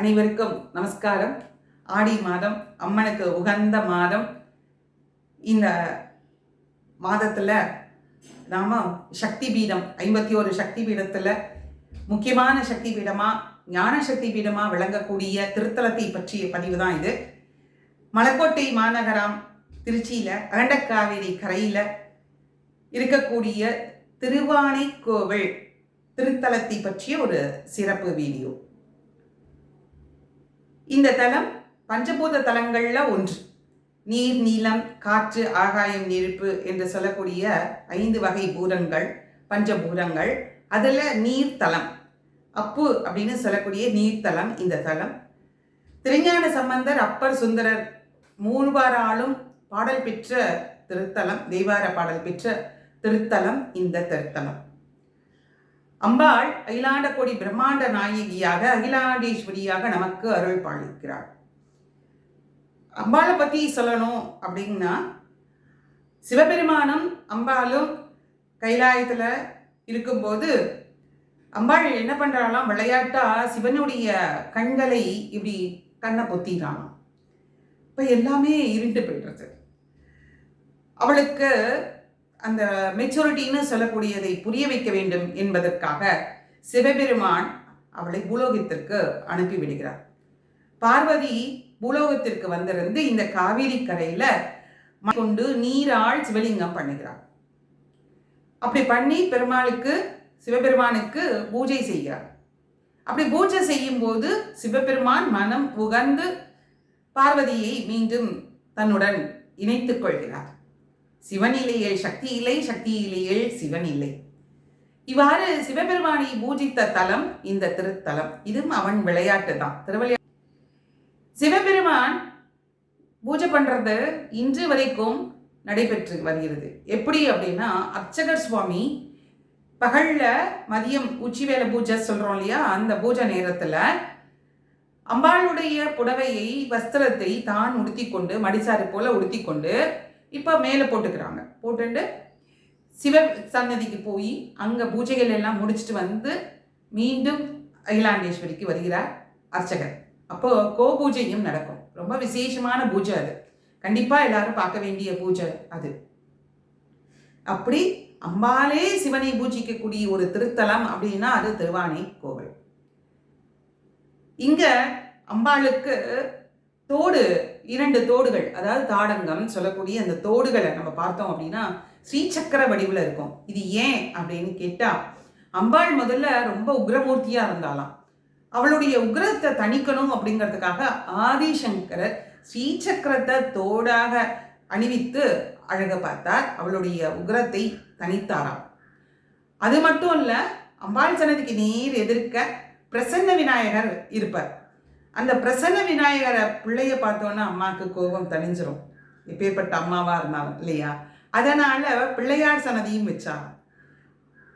அனைவருக்கும் நமஸ்காரம். ஆடி மாதம் அம்மனுக்கு உகந்த மாதம். இந்த மாதத்தில் நாம் சக்தி பீடம் ஐம்பத்தி ஒரு சக்தி பீடத்தில் முக்கியமான சக்தி பீடமாக ஞான சக்தி பீடமாக விளங்கக்கூடிய திருத்தலத்தை பற்றிய பதிவு தான் இது. மலைக்கோட்டை மாநகரம் திருச்சியில் அகண்டக்காவேரி கரையில் இருக்கக்கூடிய திருவானை கோவில் திருத்தலத்தை பற்றிய ஒரு சிறப்பு வீடியோ. இந்த தலம் பஞ்சபூத தலங்களில் ஒன்று. நீர் நீலம் காற்று ஆகாயம் நெருப்பு என்று சொல்லக்கூடிய ஐந்து வகை பூதங்கள் பஞ்சபூதங்கள். அதில் நீர்த்தலம் அப்பு அப்படின்னு சொல்லக்கூடிய நீர்த்தலம் இந்த தலம் திருஞான சம்பந்தர் அப்பர் சுந்தரர் மூணுவாராலும் பாடல் பெற்ற திருத்தலம் தெய்வார பாடல் பெற்ற திருத்தலம் இந்த திருத்தலம். அம்பாள் அகிலாண்டகோடி பிரம்மாண்ட நாயகியாக அகிலாண்டேஸ்வரியாக நமக்கு அருள் பாலிக்கிறாள். அம்பாளை பற்றி சொல்லணும் அப்படின்னா சிவபெருமானும் அம்பாலும் கைலாயத்தில் இருக்கும்போது அம்பாள் என்ன பண்ணுறாளாம் விளையாட்டா சிவனுடைய கண்களை இப்படி கண்ணை பொத்திடுறானாம் இப்போ எல்லாமே இருண்டு போய்டுறது அவளுக்கு அந்த மெச்சூரிட்டின்னு சொல்லக்கூடியதை புரிய வைக்க வேண்டும் என்பதற்காக சிவபெருமான் அவளை பூலோகத்திற்கு அனுப்பிவிடுகிறார். பார்வதி பூலோகத்திற்கு வந்திருந்து இந்த காவிரி கரையில கொண்டு நீராள் சிவலிங்கம் பண்ணுகிறார். அப்படி பண்ணி பெருமாளுக்கு சிவபெருமானுக்கு பூஜை செய்கிறார். அப்படி பூஜை செய்யும் போது சிவபெருமான் மனம் உகந்து பார்வதியை மீண்டும் தன்னுடன் இணைத்துக் கொள்கிறார். சிவனிலையில் சக்தி இல்லை சக்தி இல்லையில் சிவன் இல்லை இவ்வாறு சிவபெருமானை பூஜித்த தலம் இந்த திருத்தலம். இதுவும் அவன் விளையாட்டு தான். திருவிளையா சிவபெருமான் பூஜை பண்றது இன்று வரைக்கும் நடைபெற்று வருகிறது. எப்படி அப்படின்னா அர்ச்சகர் சுவாமி பகல்ல மதியம் உச்சி வேலை பூஜை சொல்றோம் இல்லையா அந்த பூஜை நேரத்துல அம்பாளுடைய புடவையை வஸ்திரத்தை தான் உடுத்தி கொண்டு மடிசாறு போல உடுத்தி கொண்டு இப்போ மேலே போட்டுக்கிறாங்க. போட்டுட்டு சிவ சன்னதிக்கு போய் அங்கே பூஜைகள் எல்லாம் முடிச்சுட்டு வந்து மீண்டும் அகிலாண்டேஸ்வரிக்கு வருகிறார் அர்ச்சகர். அப்போது கோ பூஜையும் நடக்கும். ரொம்ப விசேஷமான பூஜை அது. கண்டிப்பாக எல்லாரும் பார்க்க வேண்டிய பூஜை அது. அப்படி அம்பாலே சிவனை பூஜிக்கக்கூடிய ஒரு திருத்தலம் அப்படின்னா அது திருவானை கோவில். இங்கே அம்பாளுக்கு தோடு இரண்டு தோடுகள் அதாவது தாடங்கம் சொல்லக்கூடிய அந்த தோடுகளை நம்ம பார்த்தோம் அப்படின்னா ஸ்ரீசக்கர வடிவில் இருக்கும். இது ஏன் அப்படின்னு கேட்டால் அம்பாள் முதல்ல ரொம்ப உக்ரமூர்த்தியாக இருந்தாலாம் அவளுடைய உக்ரத்தை தணிக்கணும் அப்படிங்கிறதுக்காக ஆதிசங்கரர் ஸ்ரீசக்கரத்தை தோடாக அணிவித்து அழக பார்த்தார். அவளுடைய உக்ரத்தை தனித்தாராம் அது மட்டும் இல்லை அம்பாள் சன்னதிக்கு நேர் எதிர்க்க பிரசன்ன விநாயகர் இருப்பார். அந்த பிரசன்ன விநாயகரை பிள்ளைய பார்த்தோன்னா அம்மாவுக்கு கோபம் தணிஞ்சிரும். இப்பேற்பட்ட அம்மாவா இருந்தாலும் இல்லையா? அதனால பிள்ளையார் சன்னதியும் வச்சா.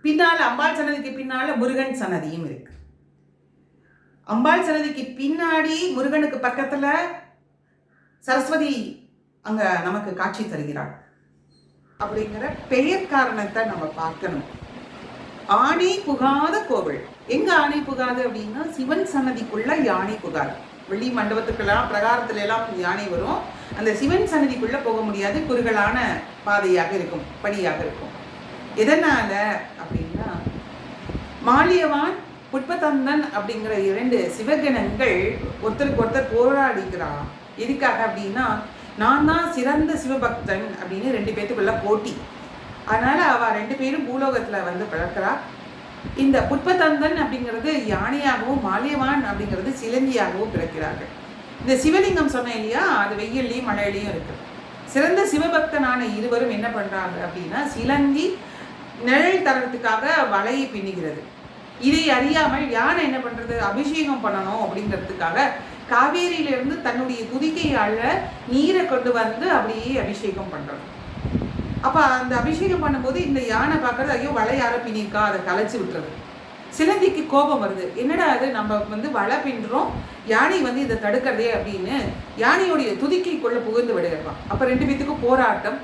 பின்னால் அம்பாள் சன்னதிக்கு பின்னால் முருகன் சன்னதியும் இருக்கு. அம்பாள் சன்னதிக்கு பின்னாடி முருகனுக்கு பக்கத்தில் சரஸ்வதி அங்கே நமக்கு காட்சி தருகிறாள். அப்படிங்கிற பெயர் காரணத்தை நம்ம பார்க்கணும். ஆணை புகாத கோவில். எங்க ஆணை புகாது அப்படின்னா சிவன் சன்னதிக்குள்ள யானை புகாது. வெளி மண்டபத்துக்கெல்லாம் பிரகாரத்துல எல்லாம் யானை வரும். அந்த சிவன் சன்னதிக்குள்ள போக முடியாது. குறுகலான பாதையாக இருக்கும் படியாக இருக்கும். எதனால அப்படின்னா மாலியவான் புட்பதந்தன் அப்படிங்கிற இரண்டு சிவகணங்கள் ஒருத்தருக்கு ஒருத்தர் போராடிக்கிறான். எதுக்காக அப்படின்னா நான் தான் சிறந்த சிவபக்தன் அப்படின்னு ரெண்டு பேத்துக்குள்ள போட்டி. அதனால அவ ரெண்டு பேரும் பூலோகத்துல வந்து பிறக்கிறா. இந்த புட்பதந்தன் அப்படிங்கிறது யானையாகவும் மாலியவான் அப்படிங்கிறது சிலந்தியாகவும் பிறக்கிறார்கள். இந்த சிவலிங்கம் சொன்னேன் இல்லையா? அது வெயில்லையும் மழையிலையும் இருக்கு. சிறந்த சிவபக்தனான இருவரும் என்ன பண்றாங்க அப்படின்னா சிலந்தி நிழல் தரத்துக்காக வலையை பின்னுகிறது. இதை அறியாமல் யானை என்ன பண்றது? அபிஷேகம் பண்ணணும் அப்படிங்கிறதுக்காக காவேரியிலிருந்து தன்னுடைய துதிக்கையால நீரை கொண்டு வந்து அப்படியே அபிஷேகம் பண்ணுறது அப்போ அந்த அபிஷேகம் பண்ணும்போது இந்த யானை பார்க்கறது ஐயோ வலை யாரை பிணிக்கா அதை கலைச்சி விட்டுறது. சிலந்திக்கு கோபம் வருது. என்னடா அது நம்ம வந்து வலை பின்றோம் யானை வந்து இதை தடுக்கிறதே அப்படின்னு யானையுடைய துதிக்கைக்குள்ளே புகுந்து விடுகிறான். அப்போ ரெண்டு பேத்துக்கும் போராட்டம்.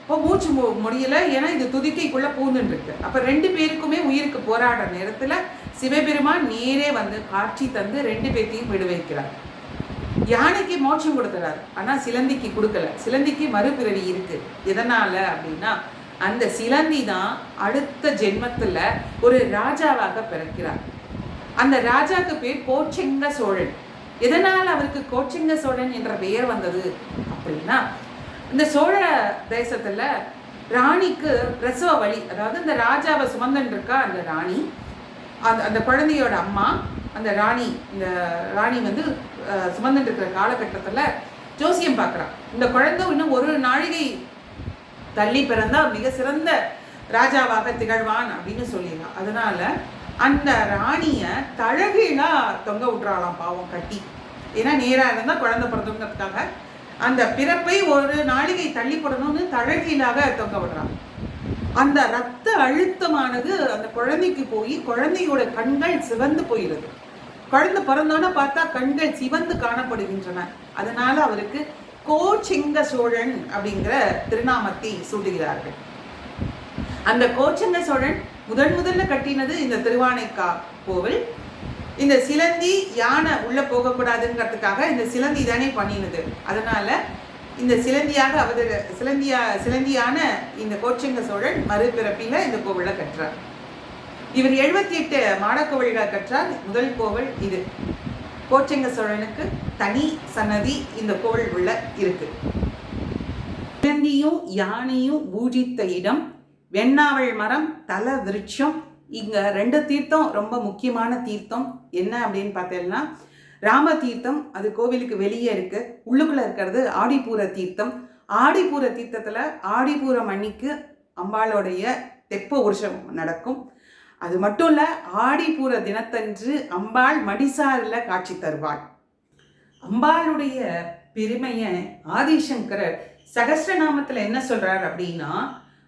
இப்போ மூச்சு மு- முடியல. ஏன்னா இது துதிக்கைக்குள்ளே பூந்துன்னு இருக்கு ரெண்டு பேருக்குமே உயிருக்கு போராடுற நேரத்தில் சிவபெருமான் நேரே வந்து காட்சி தந்து ரெண்டு பேர்த்தையும் விடுவிக்கிறார். யானைக்கு மோட்சம் கொடுத்துறாரு ஆனால் சிலந்திக்கு கொடுக்கல. சிலந்திக்கு மறுபிறவி இருக்கு. எதனால அப்படின்னா அந்த சிலந்தி தான் அடுத்த ஜென்மத்துல ஒரு ராஜாவாக பிறக்கிறார். அந்த ராஜாக்கு பேர் கோச்செங்க சோழன். எதனால் அவருக்கு கோச்செங்க சோழன் என்ற பெயர் வந்தது அப்படின்னா இந்த சோழ தேசத்துல ராணிக்கு பிரசவ வழி அதாவது இந்த ராஜாவை சுமந்தன் இருக்கா அந்த ராணி அந்த அந்த குழந்தையோட அம்மா அந்த ராணி இந்த ராணி வந்து சுமந்துட்டு இருக்கிற காலகட்டத்தில் ஜோசியம் பார்க்குறான் இந்த குழந்தை இன்னும் ஒரு நாழிகை தள்ளி பிறந்தால் மிக சிறந்த ராஜாவாக திகழ்வான் அப்படின்னு சொல்லிடலாம் அதனால அந்த ராணியை தழகீழா தொங்க விட்றாளாம் பாவம் கட்டி. ஏன்னா நேராக இருந்தால் குழந்தை பிறந்தவங்கிறதுக்காக அந்த பிறப்பை ஒரு நாளிகை தள்ளி போடணும்னு தழகீழாக தொங்க விடுறாங்க அந்த ரத்த அழுத்தமானது அந்த குழந்தைக்கு போய் குழந்தையோட கண்கள் சிவந்து போயிடுது. குழந்தை பிறந்தோன்னு பார்த்தா கண்கள் சிவந்து காணப்படுகின்றன. அதனால அவருக்கு கோச்சிங்க சோழன் அப்படிங்கிற திருநாமத்தை சூட்டுகிறார்கள். அந்த கோச்சங்க சோழன் முதன் முதல்ல கட்டினது இந்த திருவானைக்கா கோவில். இந்த சிலந்தி யானை உள்ள போகக்கூடாதுங்கிறதுக்காக இந்த சிலந்தி தானே பண்ணினது. அதனால இந்த சிலந்தியாக அவதர சிலந்தியா சிலந்தியான இந்த கோச்சங்க சோழன் மறுபிறப்பில இந்த கோவிலை கற்றார் இவர் எழுபத்தி எட்டு மாடக்கோவில்களை கற்றார் முதல் கோவில் இது. கோச்சங்க சோழனுக்கு தனி சன்னதி இந்த கோவில் உள்ள இருக்கு. சிலந்தியும் யானையும் பூஜித்த இடம் வெண்ணாவள் மரம் தல விருட்சம் இங்கே ரெண்டு தீர்த்தம் ரொம்ப முக்கியமான தீர்த்தம். என்ன அப்படின்னு பார்த்தேன்னா ராம தீர்த்தம் அது கோவிலுக்கு வெளியே இருக்கு. உள்ளுக்குள்ள இருக்கிறது ஆடிப்பூர தீர்த்தம். ஆடிப்பூர தீர்த்தத்தில் ஆடிப்பூரம் மணிக்கு அம்பாளுடைய தெப்ப உருஷம் நடக்கும். அது மட்டும் இல்லை ஆடிப்பூர தினத்தன்று அம்பாள் மடிசாரில் காட்சி தருவாள். அம்பாளுடைய பெருமையை ஆதிசங்கரர் சகசிரநாமத்தில் என்ன சொல்கிறார் அப்படின்னா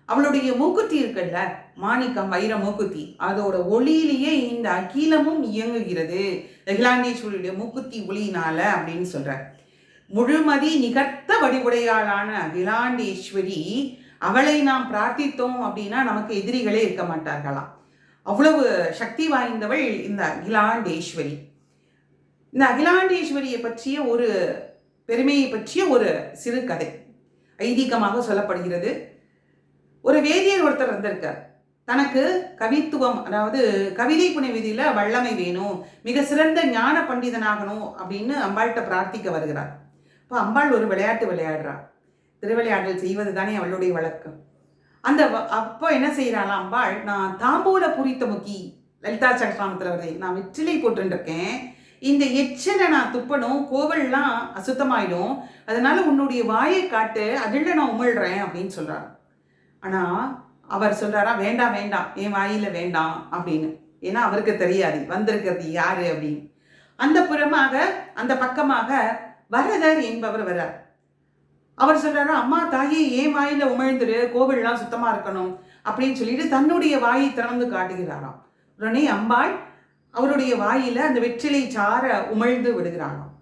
அவளுடைய மூக்குத்தி இருக்குல்ல மாணிக்கம் வைர மூக்குத்தி அதோட ஒளியிலேயே இந்த அகிலமும் இயங்குகிறது. அகிலாண்டேஸ்வரியுடைய மூக்குத்தி ஒளியினால அப்படின்னு சொல்றார். முழுமதி நிகர்த்த வடிவுடையாளான அகிலாண்டேஸ்வரி அவளை நாம் பிரார்த்தித்தோம் அப்படின்னா நமக்கு எதிரிகளே இருக்க மாட்டார்களாம். அவ்வளவு சக்தி வாய்ந்தவள் இந்த அகிலாண்டேஸ்வரி. இந்த அகிலாண்டேஸ்வரியை பற்றிய ஒரு பெருமையை பற்றிய ஒரு சிறு கதை. ஐதீகமாக சொல்லப்படுகிறது. ஒரு வேதியர் ஒருத்தர் இருந்திருக்கார் தனக்கு கவித்துவம் அதாவது கவிதை புனிவிதியில வல்லமை வேணும் மிக சிறந்த ஞான பண்டிதனாகணும் அப்படின்னு அம்பாள்கிட்ட பிரார்த்திக்க வருகிறார். இப்போ அம்பாள் ஒரு விளையாட்டு விளையாடுறா. திருவிளையாடல் செய்வது தானே அவளுடைய வழக்கம். அந்த அப்போ என்ன செய்கிறாள் அம்பாள் நான் தாம்பூல புரித்த முக்கி லலிதா சகசிராமத்தில் வருது நான் வெற்றிலை போட்டுருக்கேன் இந்த எச்சனை நான் துப்பணும் கோவில்லாம் அசுத்தமாயிடும். அதனால உன்னுடைய வாயை காட்டு அதில் நான் உமிழ்கிறேன் அப்படின்னு சொல்கிறாள் ஆனால் அவர் சொல்கிறாரா வேண்டாம் வேண்டாம் என் வாயில் வேண்டாம் அப்படின்னு. ஏன்னா அவருக்கு தெரியாது வந்திருக்கிறது யாரு அப்படின்னு. அந்த புறமாக அந்த பக்கமாக வரதர் என்பவர் வர்றார். அவர் சொல்றாரு அம்மா தாயே ஏன் வாயில உமிழ்ந்துரு கோவில்லாம் சுத்தமா இருக்கணும் அப்படின்னு சொல்லிட்டு தன்னுடைய வாயை திறந்து காட்டுகிறாராம். உடனே அம்பாள் அவருடைய வாயில அந்த வெற்றிலை சார உமிழ்ந்து விடுகிறாராம்.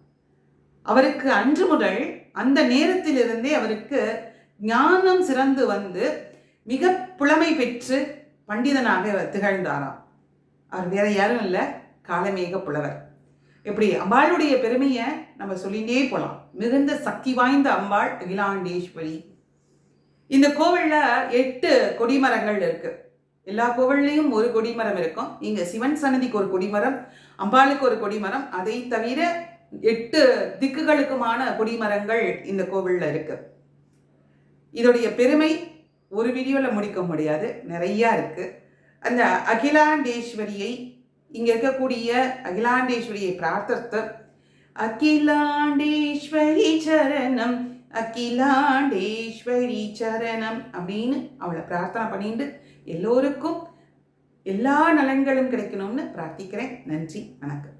அவருக்கு அன்று முதல் அந்த நேரத்திலிருந்தே அவருக்கு ஞானம் சிறந்து வந்து மிக புலமை பெற்று பண்டிதனாக திகழ்ந்தாராம். அவர் வேற யாரும் இல்லை காலமேக புலவர். இப்படி அம்பாளுடைய பெருமையை நம்ம சொல்லிகிட்டே போகலாம் மிகுந்த சக்தி வாய்ந்த அம்பாள் அகிலாண்டேஸ்வரி. இந்த கோவிலில் எட்டு கொடிமரங்கள் இருக்குது எல்லா கோவில்லையும் ஒரு கொடிமரம் இருக்கும். இங்கே சிவன் சன்னதிக்கு ஒரு கொடிமரம் அம்பாளுக்கு ஒரு கொடிமரம் அதை தவிர எட்டு திக்குகளுக்குமான கொடிமரங்கள் இந்த கோவிலில் இருக்கு. இதோடைய பெருமை ஒரு வீடியோவில் முடிக்க முடியாது. நிறையா இருக்குது அந்த அகிலாண்டேஸ்வரியை இங்கே இருக்கக்கூடிய அகிலாண்டேஸ்வரியை பிரார்த்தத்தை அகிலாண்டேஸ்வரி சரணம் அகிலாண்டேஸ்வரி சரணம் அப்படின்னு அவளை பிரார்த்தனை பண்ணிட்டு எல்லோருக்கும் எல்லா நலன்களும் கிடைக்கணும்னு பிரார்த்திக்கிறேன். நன்றி. வணக்கம்.